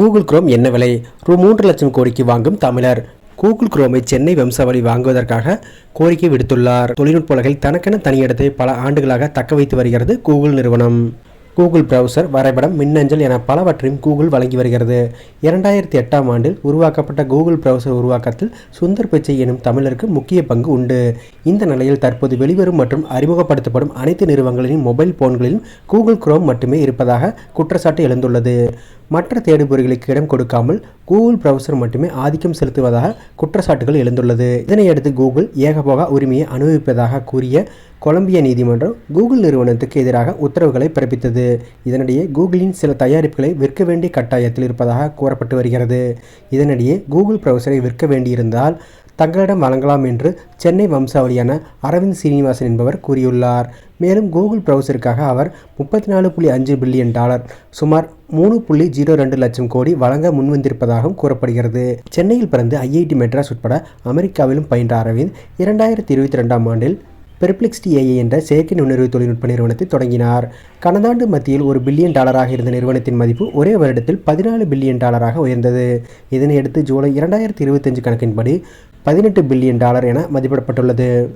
Google chrome என்ன விலை? ரூ. மூன்று லட்சம் கோடிக்கு வாங்கும் தமிழர். கூகுள் குரோமை சென்னை வம்சாவளி வாங்குவதற்காக கோரிக்கை விடுத்துள்ளார். தொழில்நுட்ப உலகில் தனக்கென தனியிடத்தை பல ஆண்டுகளாக தக்க வைத்து வருகிறது கூகுள் நிறுவனம். கூகுள் பிரவுசர் வரைபடம் மின்னஞ்சல் என பலவற்றையும் கூகுள் வழங்கி வருகிறது. இரண்டாயிரத்தி எட்டாம் ஆண்டில் உருவாக்கப்பட்ட கூகுள் பிரவுசர் உருவாக்கத்தில் சுந்தர் பிச்சை எனும் தமிழருக்கு முக்கிய பங்கு உண்டு. இந்த நிலையில் தற்போது வெளிவரும் மற்றும் அறிமுகப்படுத்தப்படும் அனைத்து நிறுவனங்களின் மொபைல் போன்களிலும் கூகுள் குரோம் மட்டுமே இருப்பதாக குற்றச்சாட்டு எழுந்துள்ளது. மற்ற தேடுபொறிகளுக்கு இடம் கொடுக்காமல் கூகுள் ப்ரௌசர் மட்டுமே ஆதிக்கம் செலுத்துவதாக குற்றச்சாட்டுகள் எழுந்துள்ளது. இதனையடுத்து கூகுள் ஏகபோக உரிமையை அனுபவிப்பதாக கூறிய கொலம்பிய நீதிமன்றம் கூகுள் நிறுவனத்துக்கு எதிராக உத்தரவுகளை பிறப்பித்தது. இதனிடையே கூகுளின் சில தயாரிப்புகளை விற்க வேண்டிய கட்டாயத்தில் இருப்பதாக கூறப்பட்டு வருகிறது. இதனிடையே கூகுள் ப்ரௌசரை விற்க வேண்டியிருந்தால் தங்களிடம் வழங்கலாம் என்று சென்னை வம்சாவளியான அரவிந்த் சீனிவாசன் என்பவர் கூறியுள்ளார். மேலும் கூகுள் ப்ரௌசருக்காக அவர் முப்பத்தி நாலு புள்ளி அஞ்சு பில்லியன் டாலர் சுமார் மூணு புள்ளி ஜீரோ ரெண்டு லட்சம் கோடி வழங்க முன்வந்திருப்பதாகவும் கூறப்படுகிறது. சென்னையில் பிறந்து ஐஐடி மெட்ராஸ் உட்பட அமெரிக்காவிலும் பயின்ற அரவிந்த். இரண்டாயிரத்தி இருபத்தி ரெண்டாம் ஆண்டில் பெர்ப்ளெக்ஸ்டி ஏஐ என்ற செயற்கை நுண்ணறிவு தொழில்நுட்ப நிறுவனத்தை தொடங்கினார். கடந்தாண்டு மத்தியில் ஒரு பில்லியன் டாலராக இருந்த நிறுவனத்தின் மதிப்பு ஒரே வருடத்தில் பதினாலு பில்லியன் டாலராக உயர்ந்தது. இதனையடுத்து ஜூலை இரண்டாயிரத்தி இருபத்தஞ்சு கணக்கின்படி பதினெட்டு பில்லியன் டாலர் என மதிப்பிடப்பட்டுள்ளது.